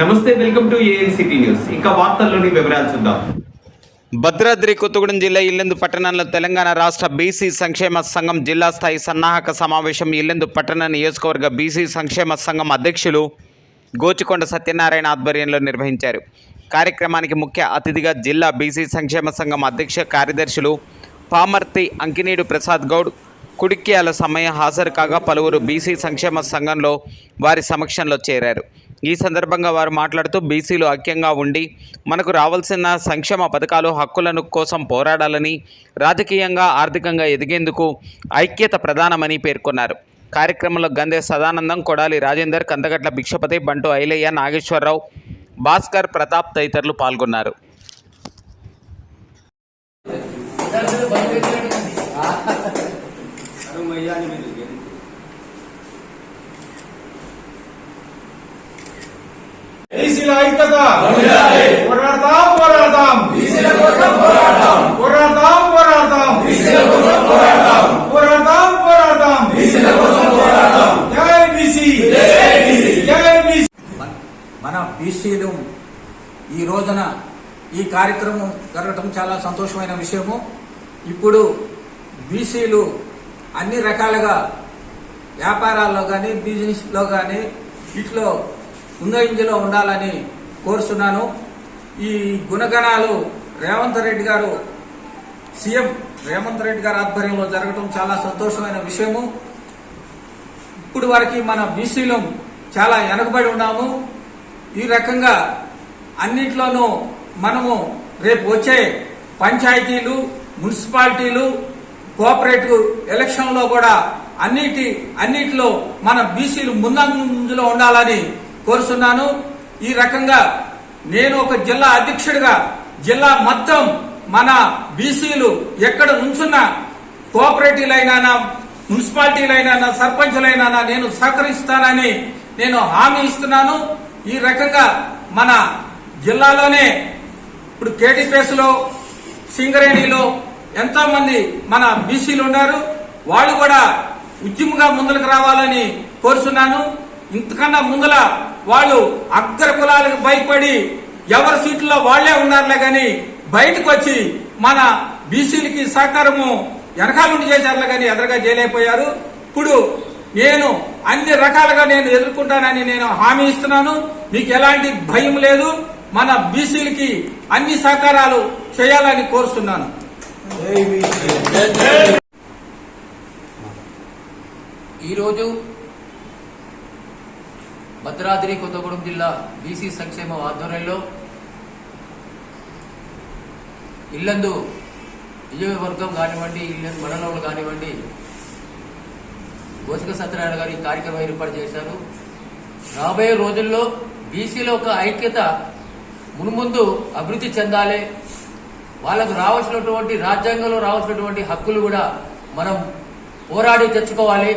నమస్తే welcome to ANCT news. వార్తల్లోని వివరాలు చూద్దాం. భద్రాద్రి కొత్తగూడెం జిల్లా ఇల్లెందు పట్టణంలో తెలంగాణ రాష్ట్ర బీసీ సంక్షేమ సంఘం జిల్లా స్థాయి సన్నాహక సమావేశం ఇల్లెందు పట్టణ నియోజకవర్గ బీసీ సంక్షేమ సంఘం అధ్యక్షులు గోచికొండ సత్యనారాయణ ఆధ్వర్యంలో నిర్వహించారు. కార్యక్రమానికి ముఖ్య అతిథిగా జిల్లా బీసీ సంక్షేమ సంఘం అధ్యక్ష కార్యదర్శులు పామర్తి అంకినీడు ప్రసాద్ గౌడ్ కుడిక్యాల సమయం హాజరు కాగా పలువురు బీసీ సంక్షేమ సంఘంలో వారి సమక్షంలో చేరారు. ఈ సందర్భంగా వారు మాట్లాడుతూ బీసీలు ఐక్యంగా ఉండి మనకు రావాల్సిన సంక్షేమ పథకాలు హక్కులను కోసం పోరాడాలని రాజకీయంగా ఆర్థికంగా ఎదిగేందుకు ఐక్యత ప్రధానమని పేర్కొన్నారు. కార్యక్రమంలో గంధే సదానందం కొడాలి రాజేందర్ కందగట్ల భిక్షపతి బంటు ఐలయ్య నాగేశ్వరరావు భాస్కర్ ప్రతాప్ తదితరులు పాల్గొన్నారు. పోరాడతాం పోరాడతాం. పోరాడతాం. పోరాడతాం పోరాడతాం పోరాడతాం జై బీసీ జై బీసీ మన బీసీలు ఈ రోజున ఈ కార్యక్రమం జరగటం చాలా సంతోషమైన విషయము. ఇప్పుడు బీసీలు అన్ని రకాలుగా వ్యాపారాల్లో కానీ బిజినెస్లో కానీ వీటిలో ముందంజలో ఉండాలని కోరుతున్నాను ఈ గుణగణాలు రేవంత్ రెడ్డి గారు సీఎం రేవంత్ రెడ్డి గారి ఆధ్వర్యంలో జరగటం చాలా సంతోషమైన విషయము. ఇప్పుడు వరకు మన బీసీలం చాలా వెనకబడి ఉన్నాము. ఈ రకంగా అన్నిట్లోనూ మనము రేపు వచ్చే పంచాయతీలు మున్సిపాలిటీలు కోఆపరేటివ్ ఎలక్షన్లో కూడా అన్నిటి అన్నిటిలో మన బీసీలు ముందంజలో ఉండాలని కోరుతున్నాను ఈ రకంగా నేను ఒక జిల్లా అధ్యక్షుడిగా జిల్లా మొత్తం మన బీసీలు ఎక్కడ నుంచున్నా కోఆపరేటివ్లైనా మున్సిపాలిటీలైనా సర్పంచ్లైనా నేను సహకరిస్తానని నేను హామీ ఇస్తున్నాను. ఈ రకంగా మన జిల్లాలోనే ఇప్పుడు కేటీపీఎస్లో సింగరేణిలో ఎంతో మంది మన బీసీలు ఉన్నారు. వాళ్ళు కూడా ఉద్యమంగా ముందుకు రావాలని కోరుతున్నాను ఇంతకన్నా ముందల వాళ్ళు అగ్ర కులాలకు భయపడి ఎవరి సీట్లో వాళ్ళే ఉన్నారులే గాని బయటకు వచ్చి మన బీసీలకి సహకారము వెనకాల నుండి చేశారులే గాని ఎదరగా చేయలేకపోయారు ఇప్పుడు నేను అన్ని రకాలుగా నేను ఎదుర్కొంటానని నేను హామీ ఇస్తున్నాను. మీకు ఎలాంటి భయం లేదు. మన బీసీలకి అన్ని సహకారాలు చేయాలని కోరుతున్నాను. ఈరోజు భద్రాద్రి కొత్తగూడెం జిల్లా బీసీ సంక్షేమ ఆధ్వర్యంలో ఇల్లందు నియోజకవర్గం కానివ్వండి ఇల్లందు మండలంలో కానివ్వండి గోసిక సత్యనారాయణ గారు ఈ కార్యక్రమం ఏర్పాటు చేశారు. రాబోయే రోజుల్లో బీసీలో ఒక ఐక్యత మున్ముందు అభివృద్ధి చెందాలి. వాళ్ళకు రావాల్సినటువంటి రాజ్యాంగంలో రావాల్సినటువంటి హక్కులు కూడా మనం పోరాడి తెచ్చుకోవాలి.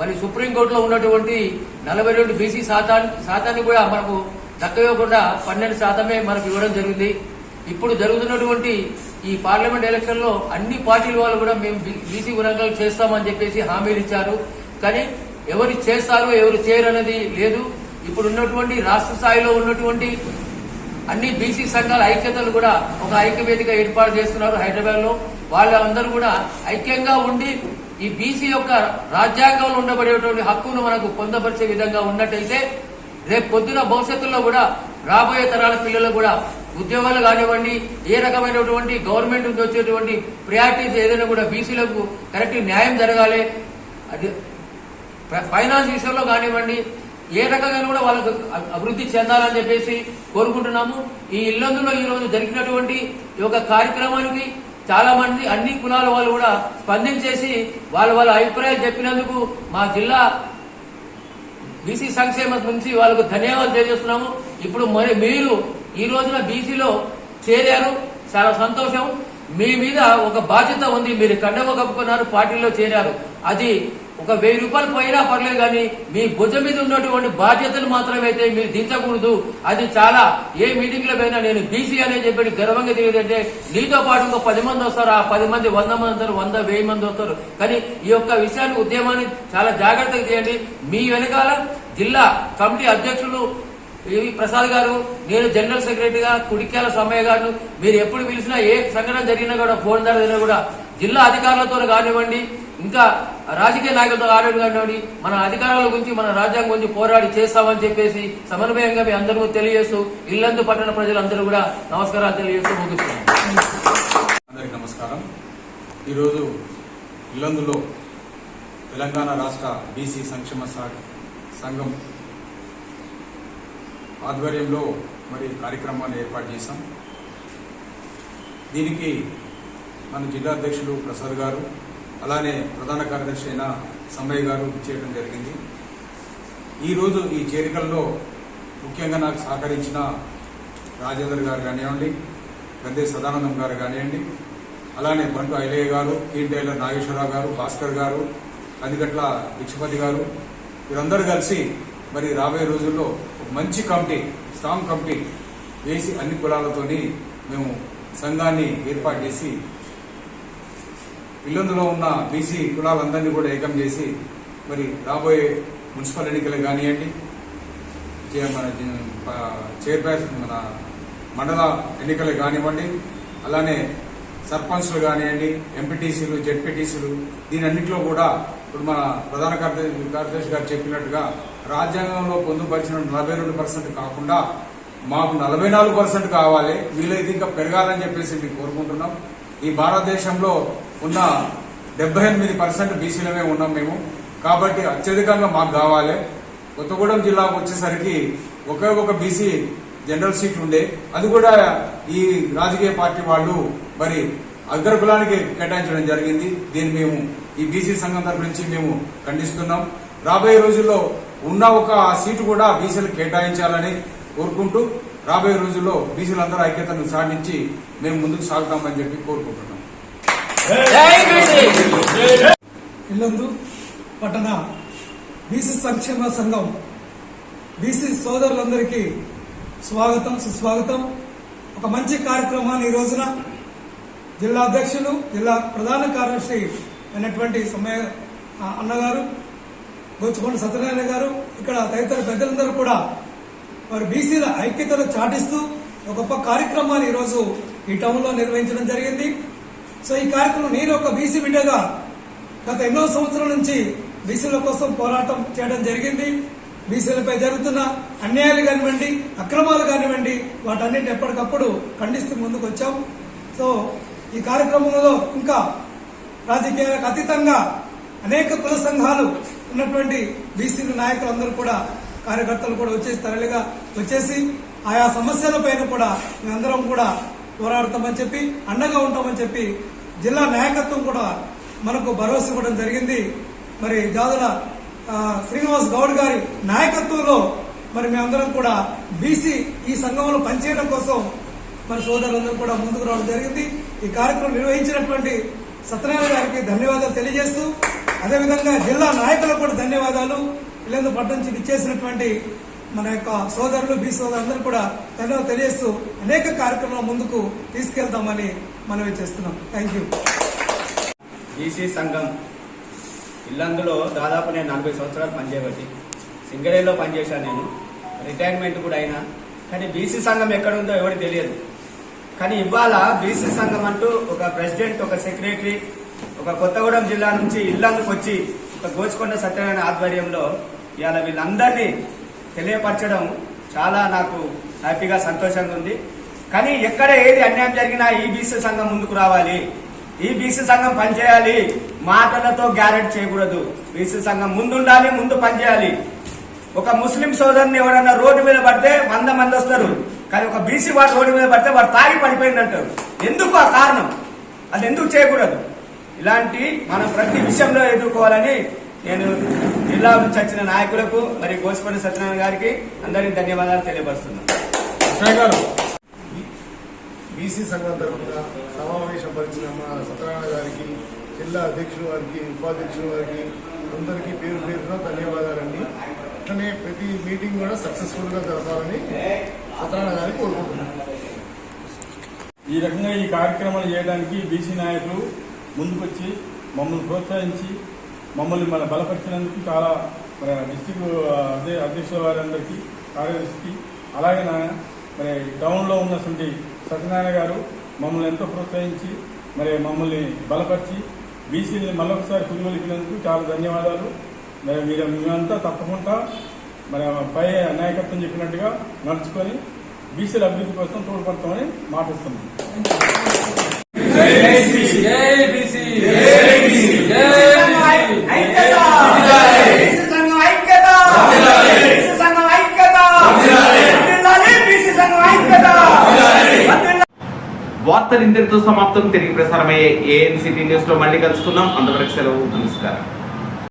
మరి సుప్రీంకోర్టులో ఉన్నటువంటి నలభై రెండు బీసీ శాతాన్ని శాతాన్ని కూడా మనకు దక్కవ్వకుండా పన్నెండు శాతమే మనకు ఇవ్వడం జరిగింది. ఇప్పుడు జరుగుతున్నటువంటి ఈ పార్లమెంట్ ఎలక్షన్లో అన్ని పార్టీల వాళ్ళు కూడా మేము బీసీ గుణంగా చేస్తామని చెప్పేసి హామీలు ఇచ్చారు. కానీ ఎవరు చేస్తారు ఎవరు చేయరు అనేది లేదు. ఇప్పుడు ఉన్నటువంటి రాష్ట్ర స్థాయిలో ఉన్నటువంటి అన్ని బీసీ సంఘాల ఐక్యతలు కూడా ఒక ఐక్యవేదిక ఏర్పాటు చేస్తున్నారు హైదరాబాద్లో. వాళ్ళందరూ కూడా ఐక్యంగా ఉండి ఈ బీసీ యొక్క రాజ్యాంగంలో ఉండబడేటువంటి హక్కును మనకు పొందపరిచే విధంగా ఉన్నట్టయితే రేపు పొద్దున భవిష్యత్తులో కూడా రాబోయే తరాల పిల్లలు కూడా ఉద్యోగాలు కానివ్వండి ఏ రకమైనటువంటి గవర్నమెంట్ నుంచి వచ్చేటువంటి ప్రయారిటీస్ ఏదైనా కూడా బీసీలకు కరెక్ట్ న్యాయం జరగాలి. అది ఫైనాన్స్ విషయంలో కానివ్వండి ఏ రకంగా కూడా వాళ్ళకు అభివృద్ధి చెందాలని చెప్పేసి కోరుకుంటున్నాము. ఈ ఇల్లందులో ఈ రోజు జరిగినటువంటి ఈ యొక్క కార్యక్రమానికి చాలా మంది అన్ని కులాల వాళ్ళు కూడా స్పందించేసి వాళ్ళ వాళ్ళ అభిప్రాయాలు చెప్పినందుకు మా జిల్లా బీసీ సంక్షేమ నుంచి వాళ్ళకు ధన్యవాదాలు తెలియజేస్తున్నాము. ఇప్పుడు మరి మీరు ఈ రోజున బీసీలో చేరారు. చాలా సంతోషం. మీ మీద ఒక బాధ్యత ఉంది. మీరు కండవ కప్పుకున్నారు పార్టీలో చేరారు. అది ఒక వెయ్యి రూపాయలు పోయినా పర్లేదు కానీ మీ భుజం మీద ఉన్నటువంటి బాధ్యతను మాత్రమైతే మీరు దించకూడదు. అది చాలా ఏ మీటింగ్లో పోయినా నేను బీసీ అనే చెప్పి గర్వంగా తెలియదంటే నీతో పాటు ఇంకో పది మంది వస్తారు. ఆ పది మంది వంద మంది వస్తారు వంద వెయ్యి మంది వస్తారు. కానీ ఈ యొక్క విషయాన్ని ఉద్యమాన్ని చాలా జాగ్రత్తగా చేయండి. మీ వెనకాల జిల్లా కమిటీ అధ్యక్షులు ఏవి ప్రసాద్ గారు నేను జనరల్ సెక్రటరీగా కుడిక్యాల సమయ గారు మీరు ఎప్పుడు పిలిచినా ఏ సంఘటన జరిగినా కూడా ఫోన్ ద్వారా కూడా జిల్లా అధికారులతో కానివ్వండి ఇంకా రాజకీయ నాయకులతో కానివ్వండి మన అధికారాల గురించి మన రాజ్యాంగం గురించి పోరాడి చేస్తామని చెప్పేసి సమన్వయంగా మీ అందరూ తెలియజేస్తూ ఇల్లందు పట్టణ ప్రజలందరూ కూడా నమస్కారాలు తెలియజేస్తూ ముగిస్తున్నాం అందరికి నమస్కారం. ఈరోజు ఇల్లందులో తెలంగాణ రాష్ట్ర బీసీ సంక్షేమ సంఘం ఆధ్వర్యంలో మరి కార్యక్రమాన్ని ఏర్పాటు చేశాం. దీనికి మన జిల్లా అధ్యక్షులు ప్రసాద్ గారు అలానే ప్రధాన కార్యదర్శి అయిన సమ్మయ్య గారు చేయడం జరిగింది. ఈరోజు ఈ చేరికల్లో ముఖ్యంగా నాకు సహకరించిన రాజేందర్ గారు కానివ్వండి గందే సదానందం గారు కానివ్వండి అలానే బంటు ఐలయ్య గారు కీన్ టైలర్ నాగేశ్వరరావు గారు భాస్కర్ గారు కందిగట్ల భిక్షపతి గారు వీరందరూ కలిసి మరి రాబోయే రోజుల్లో ఒక మంచి కమిటీ స్ట్రాంగ్ కమిటీ వేసి అన్ని కులాలతోని మేము సంఘాన్ని ఏర్పాటు చేసి ఇల్లందులో ఉన్న బీసీ కులాలందరినీ కూడా ఏకం చేసి మరి రాబోయే మున్సిపల్ ఎన్నికలు కానివ్వండి మన చైర్పర్సన్ మన మండల ఎన్నికలు కానివ్వండి అలానే సర్పంచ్లు కానివ్వండి ఎంపీటీసీలు జెడ్పీటీసీలు దీని అన్నింటిలో కూడా ఇప్పుడు మన ప్రధాన కార్యదర్శి కార్యదర్శి గారు చెప్పినట్టుగా రాజ్యాంగంలో పొందుపరిచిన నలభై రెండు పర్సెంట్ కాకుండా మాకు నలభై నాలుగు పర్సెంట్ కావాలి వీలైతే ఇంకా పెరగాలని చెప్పేసి మేము కోరుకుంటున్నాం. ఈ భారతదేశంలో ఉన్న డెబ్బై ఎనిమిది పర్సెంట్ బీసీలమే ఉన్నాం మేము. కాబట్టి అత్యధికంగా మాకు కావాలి. కొత్తగూడెం జిల్లాకు వచ్చేసరికి ఒకే ఒక బీసీ జనరల్ సీట్ ఉండే. అది కూడా ఈ రాజకీయ పార్టీ వాళ్ళు మరి అగ్రకులానికి కేటాయించడం జరిగింది. దీన్ని మేము ఈ బీసీ సంఘం తరపు నుంచి మేము ఖండిస్తున్నాం. రాబోయే రోజుల్లో ఉన్న ఒక సీటు కూడా బీసీలు కేటాయించాలని కోరుకుంటూ రాబోయే రోజుల్లో బీసీలందరూ ఐక్యతను సాధించి మేము ముందుకు సాగుతామని చెప్పి కోరుకుంటున్నాం. ఇల్లందు పట్టణ బీసీ సంక్షేమ సంఘం బీసీ సోదరులందరికీ స్వాగతం సుస్వాగతం. ఒక మంచి కార్యక్రమాన్ని ఈ రోజున జిల్లా అధ్యక్షులు జిల్లా ప్రధాన కార్యదర్శి అయినటువంటి సమయ అన్నగారు గోచుకొండ సత్యనారాయణ గారు ఇక్కడ తదితర పెద్దలందరూ కూడా వారు బీసీల ఐక్యతను చాటిస్తూ ఒక గొప్ప కార్యక్రమాన్ని ఈరోజు ఈ టౌన్లో నిర్వహించడం జరిగింది. సో ఈ కార్యక్రమం నేను ఒక బీసీ బిడ్డగా గత ఎన్నో సంవత్సరాల నుంచి బీసీల కోసం పోరాటం చేయడం జరిగింది. బీసీలపై జరుగుతున్న అన్యాయాలు కానివ్వండి అక్రమాలు కానివ్వండి వాటన్నిటిని ఎప్పటికప్పుడు ఖండిస్తూ ముందుకు వచ్చాం సో ఈ కార్యక్రమంలో ఇంకా రాజకీయాలకు అతీతంగా అనేక కుల సంఘాలు ఉన్నటువంటి బీసీ నాయకులందరూ కూడా కార్యకర్తలు కూడా వచ్చేసి తరలిగా వచ్చేసి ఆయా సమస్యల పైన కూడా మేమందరం కూడా పోరాడతామని చెప్పి అండగా ఉంటామని చెప్పి జిల్లా నాయకత్వం కూడా మనకు భరోసా ఇవ్వడం జరిగింది. మరి జాదుల శ్రీనివాస్ గౌడ్ గారి నాయకత్వంలో మరి మేమందరం కూడా బీసీ ఈ సంఘంలో పనిచేయడం కోసం మరి సోదరులందరూ కూడా ముందుకు రావడం జరిగింది. ఈ కార్యక్రమం నిర్వహించినటువంటి సత్యనారాయణ గారికి ధన్యవాదాలు తెలియజేస్తూ అదేవిధంగా జిల్లా నాయకులకు కూడా ధన్యవాదాలు. ఇల్లందు పట్టణం నుంచి ఇచ్చేసినటువంటి మన యొక్క సోదరులు బీ సోదరులందరూ కూడా ధన్యవాదాలు తెలియజేస్తూ అనేక కార్యక్రమాల ముందుకు తీసుకెళ్తామని మనవి చేస్తున్నాం. థ్యాంక్ యూ బీసీ సంఘం ఇల్లందులో దాదాపు నేను నలభై సంవత్సరాలు పనిచేయబట్టి సింగరేలో పనిచేశాను నేను. రిటైర్మెంట్ కూడా అయినా కానీ బీసీ సంఘం ఎక్కడుందో ఎవరికి తెలియదు. కానీ ఇవాళ బీసీ సంఘం అంటూ ఒక ప్రెసిడెంట్ ఒక సెక్రటరీ ఒక కొత్తగూడెం జిల్లా నుంచి ఇల్లందుకు వచ్చి ఒక గోచుకొండ సత్యనారాయణ ఆధ్వర్యంలో ఇవాళ వీళ్ళందరినీ తెలియపరచడం చాలా నాకు హ్యాపీగా సంతోషంగా ఉంది. కానీ ఎక్కడ ఏది అన్యాయం జరిగినా ఈ బీసీ సంఘం ముందుకు రావాలి. ఈ బీసీ సంఘం పనిచేయాలి. మాటలతో గ్యారెంటీ చేయకూడదు. బీసీ సంఘం ముందుండాలి ముందు పనిచేయాలి. ఒక ముస్లిం సోదరుని ఎవడన్నా రోడ్డు మీద పడితే వంద మంది వస్తారు. కానీ ఒక బీసీ వాడు రోడ్డు మీద పడితే వాడు తాగి పడిపోయింది అంటారు. ఎందుకు ఆ కారణం? అది ఎందుకు చేయకూడదు? ఇలాంటి మనం ప్రతి విషయంలో ఎదుర్కోవాలని నేను జిల్లా నుంచి వచ్చిన నాయకులకు మరి గోసిపల్లి సత్యనారాయణ గారికి అందరికీ ధన్యవాదాలు తెలియపరుస్తున్నాను. బీసీ సంఘం తరఫున సమావేశపరిచిన మా సత్యనారాయణ గారికి జిల్లా అధ్యక్షుల వారికి ఉపాధ్యక్షుల వారికి అందరికీ పేరు పేరున ధన్యవాదాలండి. అట్లనే ప్రతి మీటింగ్ కూడా సక్సెస్ఫుల్గా జరపాలని సత్యనారాయణ గారికి కోరుకుంటున్నాను. ఈ రకంగా ఈ కార్యక్రమాలు చేయడానికి బీసీ నాయకులు ముందుకొచ్చి మమ్మల్ని ప్రోత్సహించి మమ్మల్ని మన బలపరిచినందుకు చాలా మరి డిస్టిక్ అదే అధ్యక్షుల వారందరికీ కార్యదర్శికి అలాగే నా మరి టౌన్లో ఉన్నటువంటి సత్యనారాయణ గారు మమ్మల్ని ఎంతో ప్రోత్సహించి మరి మమ్మల్ని బలపరిచి బీసీని మళ్ళొకసారి పురిగొలిపినందుకు చాలా ధన్యవాదాలు. మరి మీరు మేమంతా తప్పకుండా మరి పై నాయకత్వం చెప్పినట్టుగా నడుచుకొని బీసీల అభివృద్ధి కోసం తోడ్పడతామని మాటిస్తున్నాం. వార్తలు ఇంతటితో సమాప్తం. తిరిగి ప్రసారమయ్యే ఏఎన్సిటీ న్యూస్లో మళ్ళీ కలుసుకుందాం అంతవరకు సెలవు నమస్కారం.